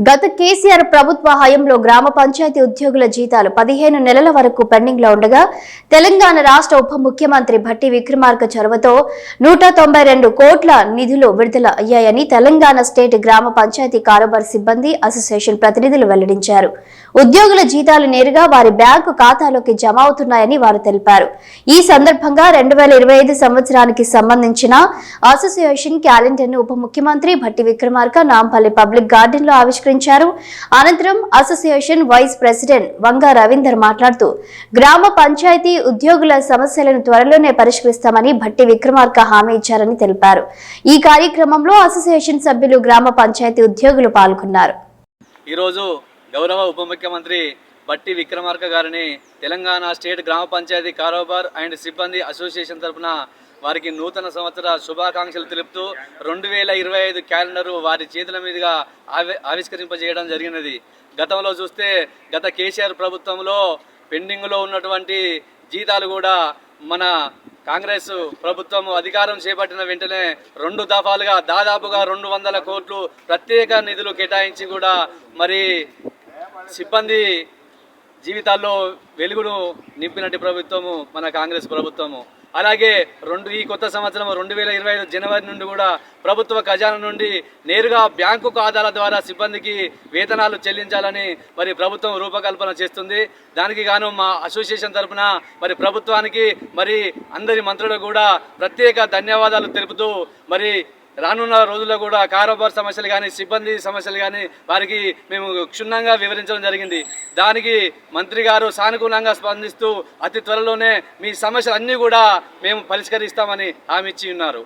గత కేసీఆర్ ప్రభుత్వ హయంలో గ్రామ పంచాయతీ ఉద్యోగుల జీతాలు పదిహేను నెలల వరకు పెండింగ్లో ఉండగా తెలంగాణ రాష్ట్ర ఉప ముఖ్యమంత్రి భట్టి విక్రమార్క చొరవతో నూట తొంభై రెండు కోట్ల నిధులు విడుదల అయ్యాయని తెలంగాణ స్టేట్ గ్రామ పంచాయతీ కారోబార్ సిబ్బంది అసోసియేషన్ ప్రతినిధులు వెల్లడించారు. ఉద్యోగుల జీతాలు నేరుగా వారి బ్యాంకు ఖాతాలోకి జమ అవుతున్నాయని వారు తెలిపారు. ఈ సందర్భంగా రెండు వేల ఇరవై ఐదు సంవత్సరానికి సంబంధించిన అసోసియేషన్ క్యాలెండర్ను ఉప ముఖ్యమంత్రి భట్టి విక్రమార్క నాంపల్లి పబ్లిక్ గార్డెన్లో ఆవిష్కరించారు అనంతరం association vice president Vanga Ravinder మాట్లాడుతూ గ్రామ పంచాయతీ ఉద్యోగుల సమస్యలను త్వరలోనే పరిష్కరిస్తామని భట్టి విక్రమార్క హామీ ఇచ్చారని తెలిపారు. ఈ కార్యక్రమంలో అసోసియేషన్ సభ్యులు గ్రామ పంచాయతీ ఉద్యోగులు పాల్గొన్నారు. ఈరోజు గౌరవ ఉప ముఖ్యమంత్రి బట్టి విక్రమార్క గారిని తెలంగాణ స్టేట్ గ్రామ పంచాయతీ కారోబార్ అండ్ సిబ్బంది అసోసియేషన్ తరఫున వారికి నూతన సంవత్సర శుభాకాంక్షలు తెలుపుతూ రెండు వేల ఇరవై ఐదు క్యాలెండరు వారి చేతుల మీదుగా ఆవి ఆవిష్కరింపజేయడం జరిగినది. గతంలో చూస్తే గత కేసీఆర్ ప్రభుత్వంలో పెండింగ్లో ఉన్నటువంటి జీతాలు కూడా మన కాంగ్రెస్ ప్రభుత్వం అధికారం చేపట్టిన వెంటనే రెండు దఫాలుగా దాదాపుగా రెండు వందల కోట్లు ప్రత్యేక నిధులు కేటాయించి కూడా మరి సిబ్బంది జీవితాల్లో వెలుగును నింపినట్టు ప్రభుత్వము మన కాంగ్రెస్ ప్రభుత్వము. అలాగే రెండు ఈ కొత్త సంవత్సరం రెండు వేల ఇరవై ఐదు జనవరి నుండి కూడా ప్రభుత్వ ఖజానా నుండి నేరుగా బ్యాంకు ఖాతాల ద్వారా సిబ్బందికి వేతనాలు చెల్లించాలని మరి ప్రభుత్వం రూపకల్పన చేస్తుంది. దానికి గాను మా అసోసియేషన్ తరఫున మరి ప్రభుత్వానికి మరి అందరి మంత్రులకు కూడా ప్రత్యేక ధన్యవాదాలు తెలుపుతూ మరి రానున్న రోజుల్లో కూడా కారోబార్ సమస్యలు కానీ సిబ్బంది సమస్యలు కానీ వారికి మేము క్షుణ్ణంగా వివరించడం జరిగింది. దానికి మంత్రి గారు సానుకూలంగా స్పందిస్తూ అతి త్వరలోనే మీ సమస్యలన్నీ కూడా మేము పరిష్కరిస్తామని హామీ ఇచ్చి ఉన్నారు.